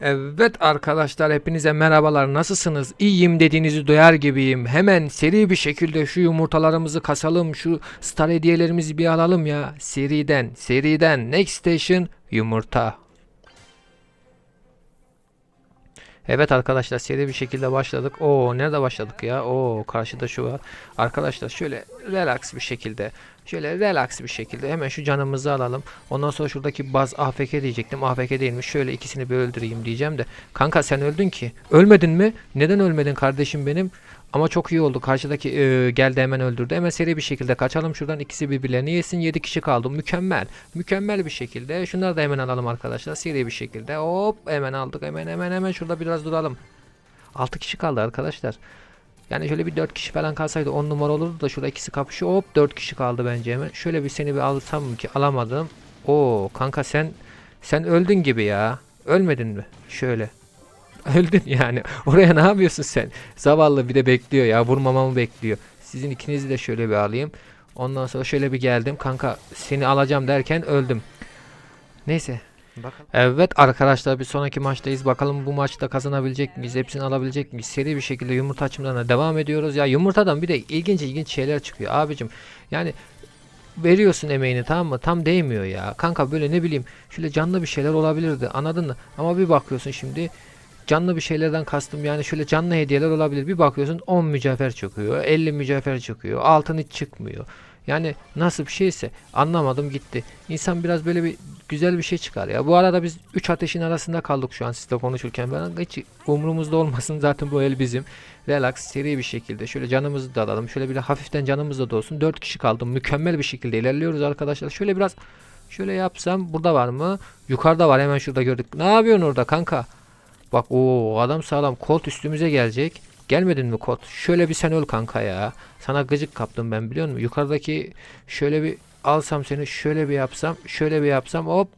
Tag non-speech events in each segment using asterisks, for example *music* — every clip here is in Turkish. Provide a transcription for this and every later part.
Evet arkadaşlar hepinize merhabalar nasılsınız? İyiyim dediğinizi duyar gibiyim. Hemen seri bir şekilde şu yumurtalarımızı kasalım. Şu star hediyelerimizi bir alalım ya. Seriden seriden Next Station yumurta. Evet arkadaşlar seri bir şekilde başladık. Oo nerede başladık ya? Oo karşıda şu var. Arkadaşlar şöyle relax bir şekilde şöyle relax bir şekilde hemen şu canımızı alalım. Ondan sonra şuradaki baz AFK diyecektim. AFK değilmiş. Şöyle ikisini bir öldüreyim diyeceğim de. Kanka sen öldün ki. Ölmedin mi? Neden ölmedin kardeşim benim? Ama çok iyi oldu. Karşıdaki e, geldi hemen öldürdü. Hemen seri bir şekilde kaçalım şuradan. ikisi birbirlerini yesin. 7 kişi kaldı. Mükemmel. Mükemmel bir şekilde. Şunları da hemen alalım arkadaşlar. Seri bir şekilde. Hop hemen aldık. Hemen hemen hemen şurada biraz duralım. 6 kişi kaldı arkadaşlar. Yani şöyle bir 4 kişi falan kalsaydı 10 numara olurdu da şurada ikisi kapışıyor. Hop 4 kişi kaldı bence hemen. Şöyle bir seni bir alsam ki alamadım. Oo kanka sen sen öldün gibi ya. Ölmedin mi? Şöyle. *laughs* Öldün yani. Oraya ne yapıyorsun sen? Zavallı bir de bekliyor ya. Vurmamamı bekliyor. Sizin ikinizi de şöyle bir alayım. Ondan sonra şöyle bir geldim. Kanka seni alacağım derken öldüm. Neyse. Bakalım. Evet arkadaşlar bir sonraki maçtayız. Bakalım bu maçta kazanabilecek miyiz? Hepsini alabilecek miyiz? Seri bir şekilde yumurta açımlarına devam ediyoruz. Ya yumurtadan bir de ilginç ilginç şeyler çıkıyor abicim. Yani veriyorsun emeğini tamam mı? Tam değmiyor ya. Kanka böyle ne bileyim şöyle canlı bir şeyler olabilirdi. Anladın mı? Ama bir bakıyorsun şimdi canlı bir şeylerden kastım yani şöyle canlı hediyeler olabilir. Bir bakıyorsun 10 mücevher çıkıyor, 50 mücevher çıkıyor, altın hiç çıkmıyor. Yani nasıl bir şeyse anlamadım gitti. İnsan biraz böyle bir güzel bir şey çıkar ya. Bu arada biz 3 ateşin arasında kaldık şu an sizle konuşurken. Ben hiç umurumuzda olmasın zaten bu el bizim. Relax seri bir şekilde şöyle canımızı da alalım. Şöyle bir hafiften canımız da dolsun. 4 kişi kaldı. Mükemmel bir şekilde ilerliyoruz arkadaşlar. Şöyle biraz şöyle yapsam burada var mı? Yukarıda var hemen şurada gördük. Ne yapıyorsun orada kanka? Bak o adam sağlam. Colt üstümüze gelecek. Gelmedin mi Colt? Şöyle bir sen öl kanka ya. Sana gıcık kaptım ben biliyor musun? Yukarıdaki şöyle bir alsam seni şöyle bir yapsam şöyle bir yapsam hop.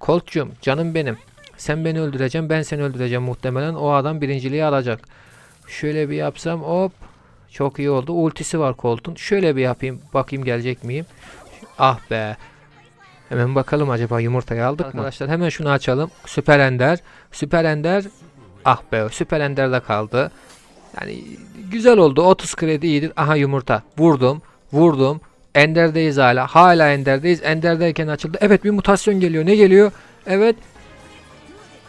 Colt'cum canım benim. Sen beni öldüreceksin ben seni öldüreceğim muhtemelen. O adam birinciliği alacak. Şöyle bir yapsam hop. Çok iyi oldu. Ultisi var Colt'un. Şöyle bir yapayım. Bakayım gelecek miyim? Ah be. Hemen bakalım acaba yumurtayı aldık mı? Arkadaşlar hemen şunu açalım. Süper Ender. Süper Ender. Ah be Süper Ender'de kaldı. Yani güzel oldu. 30 kredi iyidir. Aha yumurta. Vurdum. Vurdum. Ender'deyiz hala. Hala Ender'deyiz. Ender'deyken açıldı. Evet bir mutasyon geliyor. Ne geliyor? Evet.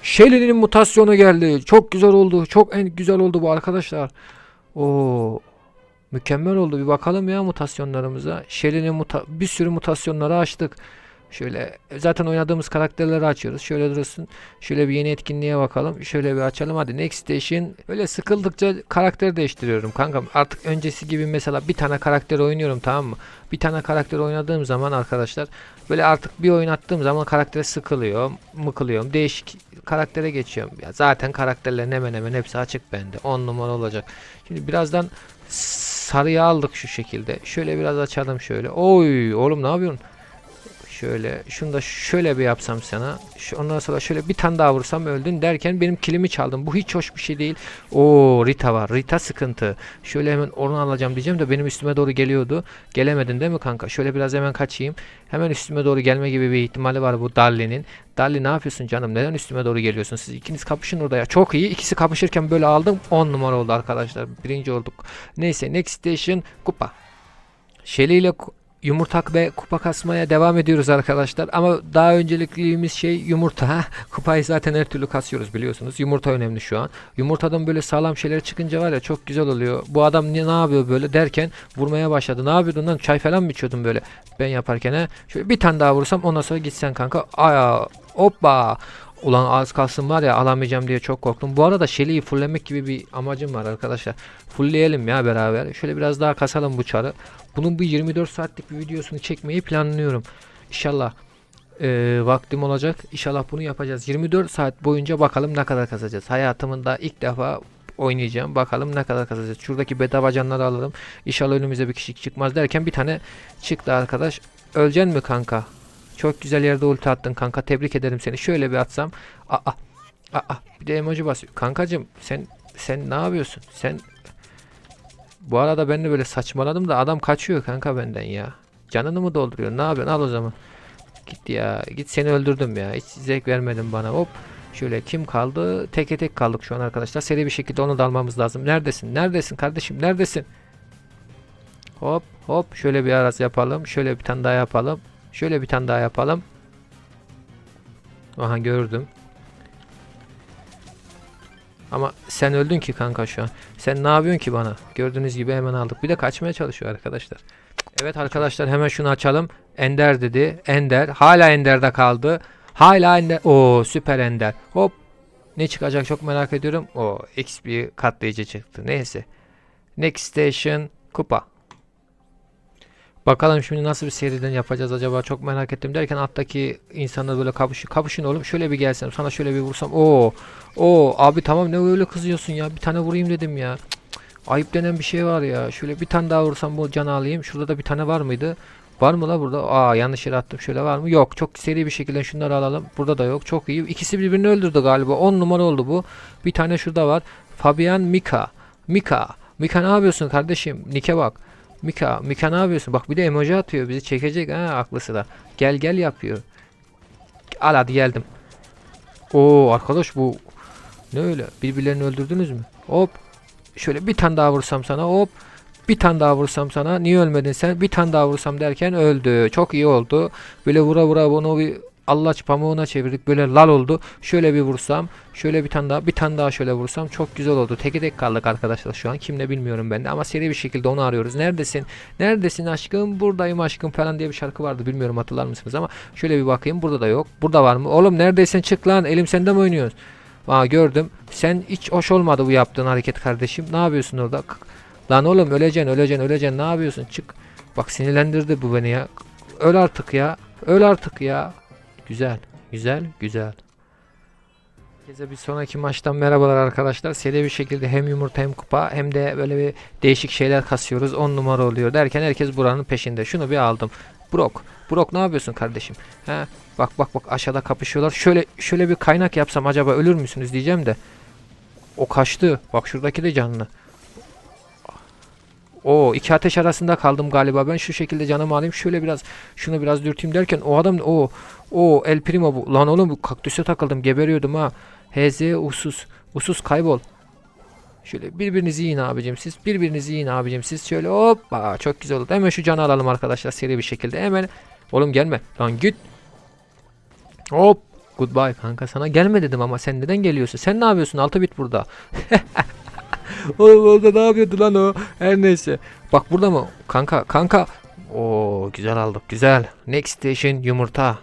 Shelly'nin mutasyonu geldi. Çok güzel oldu. Çok en güzel oldu bu arkadaşlar. Oo. Mükemmel oldu. Bir bakalım ya mutasyonlarımıza. Shelly'nin muta bir sürü mutasyonları açtık. Şöyle zaten oynadığımız karakterleri açıyoruz. Şöyle dursun. Şöyle bir yeni etkinliğe bakalım. Şöyle bir açalım. Hadi Next Station. Böyle sıkıldıkça karakter değiştiriyorum kankam. Artık öncesi gibi mesela bir tane karakter oynuyorum tamam mı? Bir tane karakter oynadığım zaman arkadaşlar böyle artık bir oyun attığım zaman karaktere sıkılıyor, mıkılıyorum. Değişik karaktere geçiyorum. Ya zaten karakterlerin hemen hemen hepsi açık bende. 10 numara olacak. Şimdi birazdan sarıya aldık şu şekilde. Şöyle biraz açalım şöyle. Oy oğlum ne yapıyorsun? Şöyle şunu da şöyle bir yapsam sana. Şu, ondan sonra şöyle bir tane daha vursam öldün derken benim kilimi çaldın. Bu hiç hoş bir şey değil. Oo Rita var. Rita sıkıntı. Şöyle hemen onu alacağım diyeceğim de benim üstüme doğru geliyordu. Gelemedin değil mi kanka? Şöyle biraz hemen kaçayım. Hemen üstüme doğru gelme gibi bir ihtimali var bu Darlin'in. Darlin ne yapıyorsun canım? Neden üstüme doğru geliyorsun? Siz ikiniz kapışın orada ya. Çok iyi. İkisi kapışırken böyle aldım. 10 numara oldu arkadaşlar. Birinci olduk. Neyse Next Station kupa. Shelly ile yumurtak ve kupa kasmaya devam ediyoruz arkadaşlar. Ama daha önceliklimiz şey yumurta. Kupayı zaten her türlü kasıyoruz biliyorsunuz. Yumurta önemli şu an. Yumurtadan böyle sağlam şeyler çıkınca var ya çok güzel oluyor. Bu adam ne, ne yapıyor böyle derken vurmaya başladı. Ne yapıyordun lan? Çay falan mı içiyordun böyle? Ben yaparken he. Şöyle bir tane daha vursam ondan sonra gitsen kanka. Aya hoppa. Ulan az kalsın var ya alamayacağım diye çok korktum. Bu arada Shelly'yi fulllemek gibi bir amacım var arkadaşlar. Fullleyelim ya beraber. Şöyle biraz daha kasalım bu çarı. Bunun bu 24 saatlik bir videosunu çekmeyi planlıyorum. İnşallah e, vaktim olacak. İnşallah bunu yapacağız. 24 saat boyunca bakalım ne kadar kazacağız. Hayatımda ilk defa oynayacağım. Bakalım ne kadar kazacağız. Şuradaki bedava canları alalım. İnşallah önümüze bir kişi çıkmaz derken bir tane çıktı arkadaş. Öleceksin mi kanka? Çok güzel yerde ulti attın kanka. Tebrik ederim seni. Şöyle bir atsam. Aa. Aa. Bir de emoji basıyor. Kankacım sen sen ne yapıyorsun? Sen bu arada ben de böyle saçmaladım da adam kaçıyor kanka benden ya. Canını mı dolduruyor? Ne yapıyorsun? Al o zaman. Git ya. Git seni öldürdüm ya. Hiç zevk vermedin bana. Hop. Şöyle kim kaldı? Teke tek kaldık şu an arkadaşlar. Seri bir şekilde onu da almamız lazım. Neredesin? Neredesin kardeşim? Neredesin? Hop hop şöyle bir araz yapalım. Şöyle bir tane daha yapalım. Şöyle bir tane daha yapalım. Aha gördüm. Ama sen öldün ki kanka şu an. Sen ne yapıyorsun ki bana? Gördüğünüz gibi hemen aldık. Bir de kaçmaya çalışıyor arkadaşlar. Evet arkadaşlar hemen şunu açalım. Ender dedi. Ender. Hala Ender'de kaldı. Hala Ender. Oo süper Ender. Hop. Ne çıkacak çok merak ediyorum. O XP katlayıcı çıktı. Neyse. Next Station kupa. Bakalım şimdi nasıl bir seriden yapacağız acaba çok merak ettim derken alttaki insanlar böyle kapışıyor. Kapışın oğlum şöyle bir gelsem sana şöyle bir vursam. Oo. Oo abi tamam ne öyle kızıyorsun ya. Bir tane vurayım dedim ya. Cık. Ayıp denen bir şey var ya. Şöyle bir tane daha vursam bu canı alayım. Şurada da bir tane var mıydı? Var mı la burada? Aa yanlış yere attım. Şöyle var mı? Yok. Çok seri bir şekilde şunları alalım. Burada da yok. Çok iyi. İkisi birbirini öldürdü galiba. 10 numara oldu bu. Bir tane şurada var. Fabian Mika. Mika. Mika ne yapıyorsun kardeşim? Nike bak. Mika. Mika ne yapıyorsun? Bak bir de emoji atıyor. Bizi çekecek ha aklı sıra. Gel gel yapıyor. Al hadi geldim. Oo arkadaş bu ne öyle? Birbirlerini öldürdünüz mü? Hop. Şöyle bir tane daha vursam sana. Hop. Bir tane daha vursam sana. Niye ölmedin sen? Bir tane daha vursam derken öldü. Çok iyi oldu. Böyle vura vura bunu bir Allah pamuğuna çevirdik. Böyle lal oldu. Şöyle bir vursam. Şöyle bir tane daha. Bir tane daha şöyle vursam. Çok güzel oldu. Teke tek kaldık arkadaşlar şu an. Kimle bilmiyorum ben de. Ama seri bir şekilde onu arıyoruz. Neredesin? Neredesin aşkım? Buradayım aşkım falan diye bir şarkı vardı. Bilmiyorum hatırlar mısınız ama. Şöyle bir bakayım. Burada da yok. Burada var mı? Oğlum neredeysen çık lan. Elim sende mi oynuyorsun? Aa gördüm. Sen hiç hoş olmadı bu yaptığın hareket kardeşim. Ne yapıyorsun orada? Lan oğlum öleceksin öleceksin öleceksin. Ne yapıyorsun? Çık. Bak sinirlendirdi bu beni ya. Öl artık ya. Öl artık ya. Güzel. Güzel. Güzel. Herkese bir sonraki maçtan merhabalar arkadaşlar. Seri bir şekilde hem yumurta hem kupa hem de böyle bir değişik şeyler kasıyoruz. 10 numara oluyor derken herkes buranın peşinde. Şunu bir aldım. Brok. Brok ne yapıyorsun kardeşim? He, bak bak bak aşağıda kapışıyorlar. Şöyle şöyle bir kaynak yapsam acaba ölür müsünüz diyeceğim de. O kaçtı. Bak şuradaki de canlı. O iki ateş arasında kaldım galiba. Ben şu şekilde canımı alayım. Şöyle biraz şunu biraz dürteyim derken o adam o o El Primo bu. Lan oğlum bu kaktüse takıldım. Geberiyordum ha. HZ usus. Usus kaybol. Şöyle birbirinizi yiyin abicim siz. Birbirinizi yiyin abicim siz. Şöyle hoppa çok güzel oldu. Hemen şu canı alalım arkadaşlar seri bir şekilde. Hemen. Oğlum gelme. Lan git. Hop. Goodbye kanka sana gelme dedim ama sen neden geliyorsun? Sen ne yapıyorsun? Altı bit burada. *laughs* *laughs* Oğlum orada ne yapıyordu lan o? Her neyse. Bak burada mı? Kanka kanka. Oo güzel aldık güzel. Next station yumurta.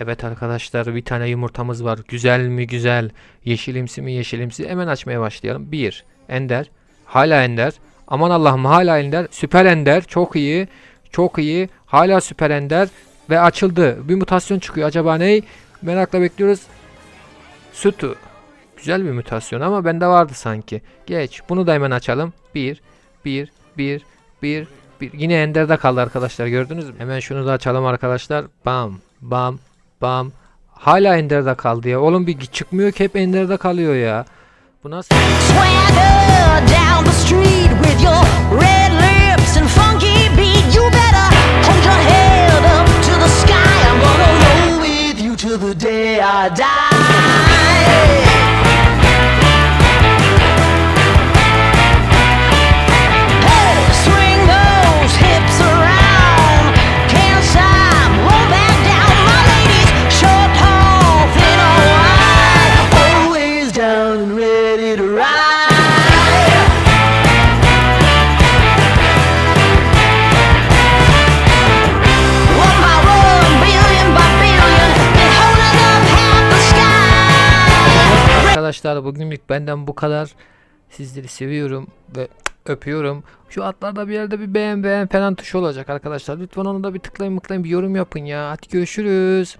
Evet arkadaşlar bir tane yumurtamız var. Güzel mi güzel. Yeşilimsi mi yeşilimsi. Hemen açmaya başlayalım. Bir. Ender. Hala ender. Aman Allah'ım hala ender. Süper ender. Çok iyi. Çok iyi. Hala süper ender. Ve açıldı. Bir mutasyon çıkıyor. Acaba ne? Merakla bekliyoruz. Sütü. Güzel bir mutasyon ama bende vardı sanki. Geç. Bunu da hemen açalım. 1 1 1 1 1 Yine Ender'de kaldı arkadaşlar gördünüz mü? Hemen şunu da açalım arkadaşlar. Bam bam bam. Hala Ender'de kaldı ya. Oğlum bir çıkmıyor ki hep Ender'de kalıyor ya. Bu nasıl? Arkadaşlar bugünlük benden bu kadar. Sizleri seviyorum ve öpüyorum. Şu atlarda bir yerde bir beğen beğen falan tuşu olacak arkadaşlar. Lütfen onu da bir tıklayın mıklayın bir yorum yapın ya. Hadi görüşürüz.